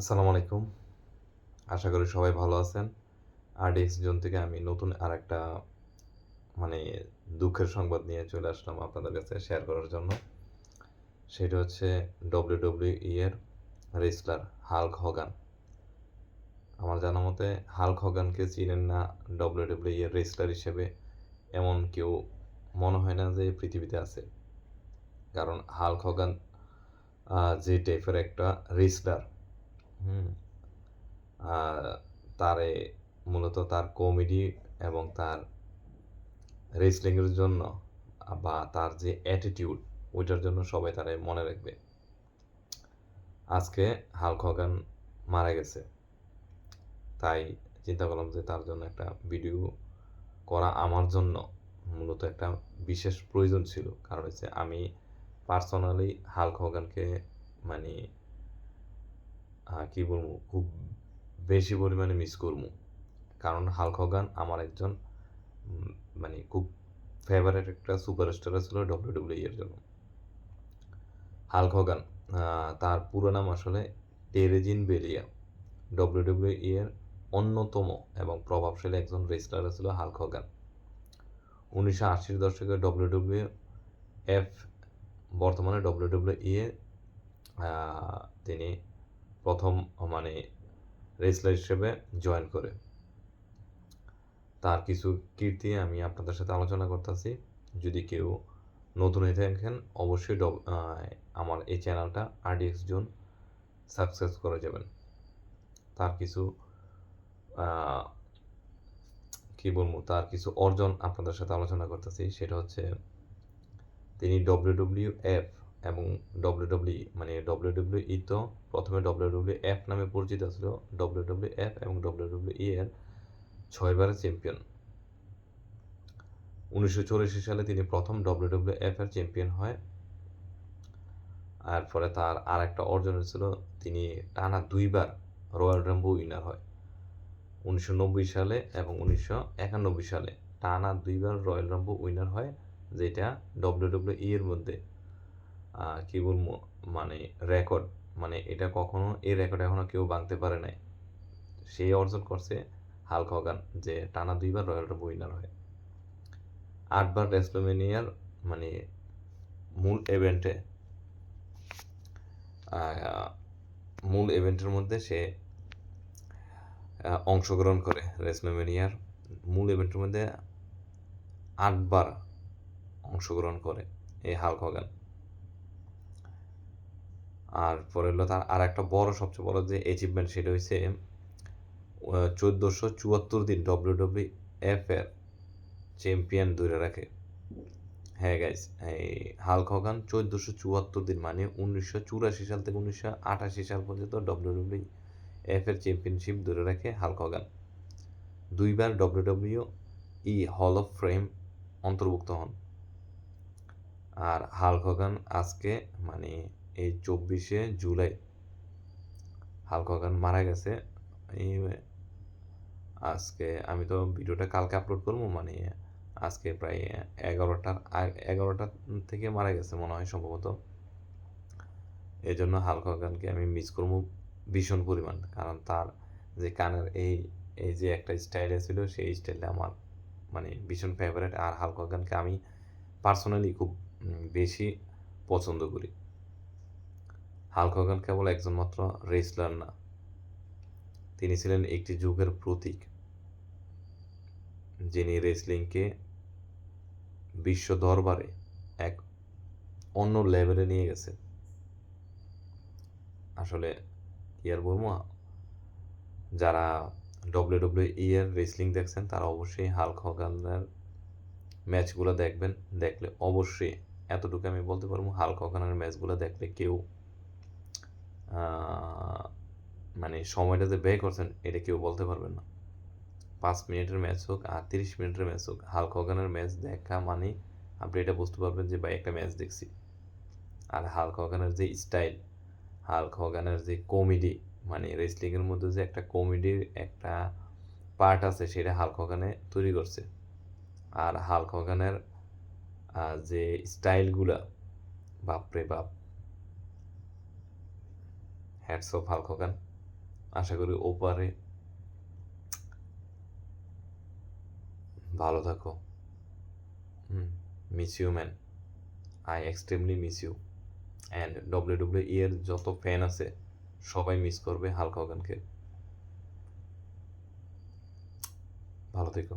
আসসালামু আলাইকুম। আশা করি সবাই ভালো আছেন। আরডিএক্স জোন থেকে আমি নতুন আর একটা মানে দুঃখের সংবাদ নিয়ে চলে আসলাম আপনাদের কাছে শেয়ার করার জন্য। সেটা হচ্ছে ডব্লিউ ডব্লিউ এর রেসলার হাল্ক হগান আমার জানা মতে হাল্ক হগানকে চিনেন না ডব্লিউ ডব্লিউ এর রেসলার হিসেবে। এমন কেউ মনে হয় না যে পৃথিবীতে আছে। কারণ হাল্ক হগান যে টাইপের একটা রেসলার হুম। আর তারে মূলত তার কমেডি এবং তার রেসলিংয়ের জন্য বা তার যে অ্যাটিটিউড ওইটার জন্য সবাই তারে মনে রাখবে। আজকে হাল্ক হগান মারা গেছে। তাই চিন্তা করলাম যে তার জন্য একটা ভিডিও করা আমার জন্য মূলত একটা বিশেষ প্রয়োজন ছিল। কারণ হচ্ছে আমি পার্সোনালি হাল্ক হগানকে মানে কি বলব, খুব বেশি পরিমাণে মিস করব। কারণ হাল্ক হগান আমার একজন মানে খুব ফেভারিট একটা সুপারস্টার ছিল ডব্লিউ ডব্লিউ এর জন্য। হাল্ক হগান তার পুরো নাম আসলে টেরেজিন বেলিয়া ডব্লিউ ডব্লিউ এর অন্যতম এবং প্রভাবশালী একজন রেসলার ছিল হাল্ক হগান উনিশশো আশির দশকে ডব্লিউ ডব্লিউ এফ বর্তমানে ডব্লিউ ডব্লিউ এ তিনি প্রথম মানে রেসলার হিসেবে জয়েন করে। তার কিছু কীর্তি আমি আপনাদের সাথে আলোচনা করতেছি। যদি কেউ নতুন হয়ে থাকেন, অবশ্যই আমার এই চ্যানেলটা আরডিএক্স জোন সাকসেস করে যাবেন। তার কিছু কি বলব, তার কিছু অর্জন আপনাদের সাথে আলোচনা করতেছি। সেটা হচ্ছে তিনি ডব্লিউ ডব্লিউ এফ এবং ডব্লিউ ডব্লিউ মানে ডব্লিউ ডব্লিউ ই তো প্রথমে ডব্লিউ ডব্লিউ এফ নামে পরিচিত ছিল ডব্লিউ ডব্লিউ এফ এবং ডব্লিউ ডব্লিউ ই এর ছয়বারের চ্যাম্পিয়ন উনিশশো সালে তিনি প্রথম ডব্লিউ ডব্লিউ এফ এর চ্যাম্পিয়ন হয়। আর পরে তার আর একটা অর্জন ছিল, তিনি টানা দুইবার রয়্যাল রাম্বো উইনার হয়। উনিশশো নব্বই সালে এবং উনিশশো একানব্বই সালে টানা দুইবার রয়্যাল রাম্বো উইনার হয়, যেটা ডব্লিউ ডব্লিউ ই এর মধ্যে কি বলব মানে রেকর্ড মানে এটা কখনো, এই রেকর্ড এখনও কেউ ভাঙতে পারে নাই। সেই অর্জন করছে হাল্ক হগান যে টানা দুইবার রয়্যাল রাম্বল উইনার হয়। আটবার রেসলমেনিয়ার মানে মূল ইভেন্টে মূল ইভেন্টের মধ্যে সে অংশগ্রহণ করে রেসলমেনিয়ার মূল ইভেন্টের মধ্যে আটবার অংশগ্রহণ করে এই হাল্ক হগান আর পরে হলো তার আর একটা বড়, সবচেয়ে বড় যে অ্যাচিভমেন্ট সেটা হচ্ছে চোদ্দোশো চুয়াত্তর দিন ডব্লিউ ডব্লিউ এফ এর চ্যাম্পিয়ন ধরে রাখে। হ্যাঁ গাইস এই হাল্ক হগান চোদ্দোশো চুয়াত্তর দিন মানে উনিশশো চুরাশি সাল থেকে উনিশশো আটাশি সাল পর্যন্ত ডব্লিউ ডব্লিউ এফ এর চ্যাম্পিয়নশিপ ধরে রাখে হাল্ক হগান। দুইবার W W E hall of fame অন্তর্ভুক্ত হন। আর হাল্ক হগান আজকে মানে এই চব্বিশে জুলাই। হাল্ক হগান মারা গেছে। এই আজকে আমি তো ভিডিওটা কালকে আপলোড করব মানে আজকে প্রায় এগারোটার আগ- এগারোটা থেকে মারা গেছে মনে হয় সম্ভবত। এই জন্য হাল্ক হগানকে আমি মিস করব ভীষণ পরিমাণ, কারণ তার যে কানের এই এই যে একটা স্টাইল ছিল, সেই স্টাইলটা আমার মানে ভীষণ ফেভারিট আর হাল্ক হগানকে আমি পার্সোনালি খুব বেশি পছন্দ করি। হাল্ক হগান কেবল একজন মাত্র রেসলার না, তিনি ছিলেন একটি যুগের প্রতীক, যিনি রেসলিংকে বিশ্ব দরবারে এক অন্য লেভেলে নিয়ে গেছে। আসলে কি আর বলব, যারা ডব্লিউ ডব্লিউ ই রেসলিং দেখছেন, তারা অবশ্যই হাল্ক হগানের ম্যাচগুলো দেখবেন, দেখলে অবশ্যই এতটুকু আমি বলতে পারব, হাল্ক হগানের ম্যাচগুলো দেখলে কেউ মানে সময়টা যে ব্যয় করছেন, এটা কেউ বলতে পারবেন না। পাঁচ মিনিটের ম্যাচ হোক আর তিরিশ মিনিটের ম্যাচ হোক হাল্ক হগানের ম্যাচ দেখা মানে আপনি এটা বুঝতে পারবেন যে, ভাই, একটা ম্যাচ দেখছি। আর হাল্ক হগানের যে স্টাইল হাল্ক হগানের যে কমেডি মানে রেসলিংয়ের মধ্যে যে একটা কমেডির একটা পার্ট আছে, সেটা হাল্ক হগানে তৈরি করছে। আর হাল্ক হগানের যে স্টাইলগুলা বাপরে বাপ। হ্যাটস অফ হাল্ক হগান আশা করি ওপারে ভালো থাকো। হুম miss you man I extremely miss you and W W এর যত ফ্যান আছে, সবাই মিস করবে হালকা হগানকে ভালো থেকো।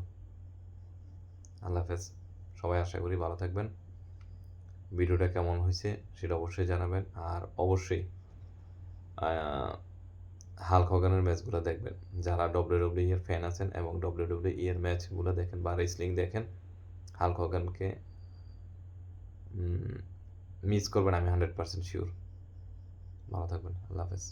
আল্লাহ হাফেজ। সবাই আশা করি ভালো থাকবেন। ভিডিওটা কেমন হয়েছে, সেটা অবশ্যই জানাবেন। আর অবশ্যই হালক হগানের ম্যাচগুলো দেখবেন। যারা ডব্লিউ ডব্লিউ এর ফ্যান আছেন এবং ডব্লিউ ডব্লিউ এর ম্যাচগুলো দেখেন বা রেসলিং দেখেন, হাল হগানকে মিস করবেন, আমি হান্ড্রেড পার্সেন্ট শিওর ভালো থাকবেন, আল্লাহ হাফেজ।